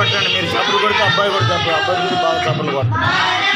చప్పట్లు కొట్టండి మీరు చప్పట్లు కొడితే అబ్బాయి కొడితే అబ్బాయి. గురించి బాగా చప్పట్లు కొట్టండి